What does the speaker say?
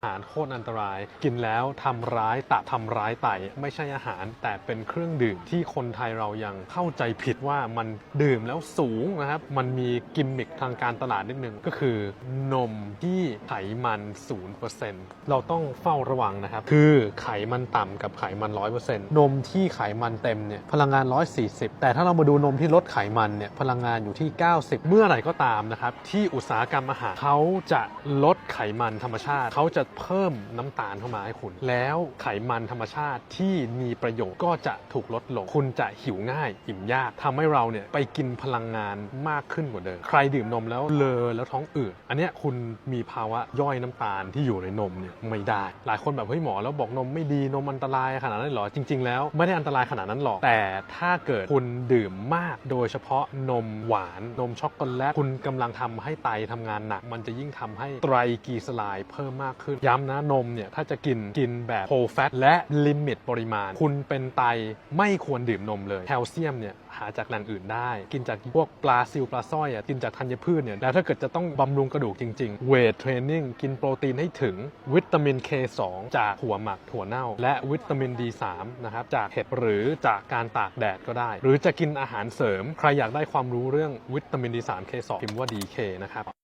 อาหารโคตรอันตราย กินแล้วทำร้ายตับทำร้ายไตไม่ใช่อาหาร แต่เป็นเครื่องดื่มที่คนไทยเรายังเข้าใจผิดว่ามันดื่มแล้วสูงนะครับ มันมีกิมมิคทางการตลาดนิดนึงก็คือนมที่ไขมัน 0%เราต้องเฝ้าระวังนะครับ คือไขมันต่ำกับไขมัน 100%นมที่ไขมันเต็มเนี่ยพลังงาน 140 แต่ถ้าเรามาดูนมที่ลดไขมันเนี่ยพลังงานอยู่ที่ 90 เมื่อไหร่ก็ตามนะครับที่อุตสาหกรรมอาหารเขาจะลดไขมันธรรมชาติเขาจะเพิ่มน้ำตาลเข้ามาให้คุณ แล้วไขมันธรรมชาติที่มีประโยชน์ก็จะถูกลดลง คุณจะหิวง่ายอิ่มยากทำให้เราเนี่ยไปกินพลังงานมากขึ้นกว่าเดิม ใครดื่มนมแล้วเลอแล้วท้องอืดอันเนี้ยคุณมีภาวะย่อยน้ำตาลที่อยู่ในนมเนี่ยไม่ได้ หลายคนแบบเฮ้ยหมอแล้วบอกนมไม่ดีนมอันตรายขนาดนั้นหรอจริง ๆ แล้วไม่ได้อันตรายขนาดนั้นหรอกแต่ถ้าเกิดคุณดื่มมากโดยเฉพาะนมหวานนมช็อกโกแลตคุณกำลังทำให้ไตทำงานหนัก มันจะยิ่งทำให้ไตรกลีเซอไรด์เพิ่มมากขึ้นย้ำนะนมเนี่ยถ้าจะกินกินแบบโ l แฟตและลิมิตปริมาณ คุณเป็นไตไม่ควรดื่มนมเลยแคลเซียมเนี่ยหาจากแหล่งอื่นได้ กินจากพวกปลาซิวปลาสร้อยอะกินจากธัญพืชเนี่ยแล้วถ้าเกิดจะต้องบำรุงกระดูกจริง ๆ เวทเทรนนิ่งกินโปรตีนให้ถึงวิตามิน K2 จากถั่วหมักถั่วเน่า และวิตามิน D3 นะครับจากเห็ดหรือจากการตากแดดก็ได้ หรือจะกินอาหารเสริม ใครอยากได้ความรู้เรื่องวิตามิน D3 K2 พิมพ์ว่า DK นะครับ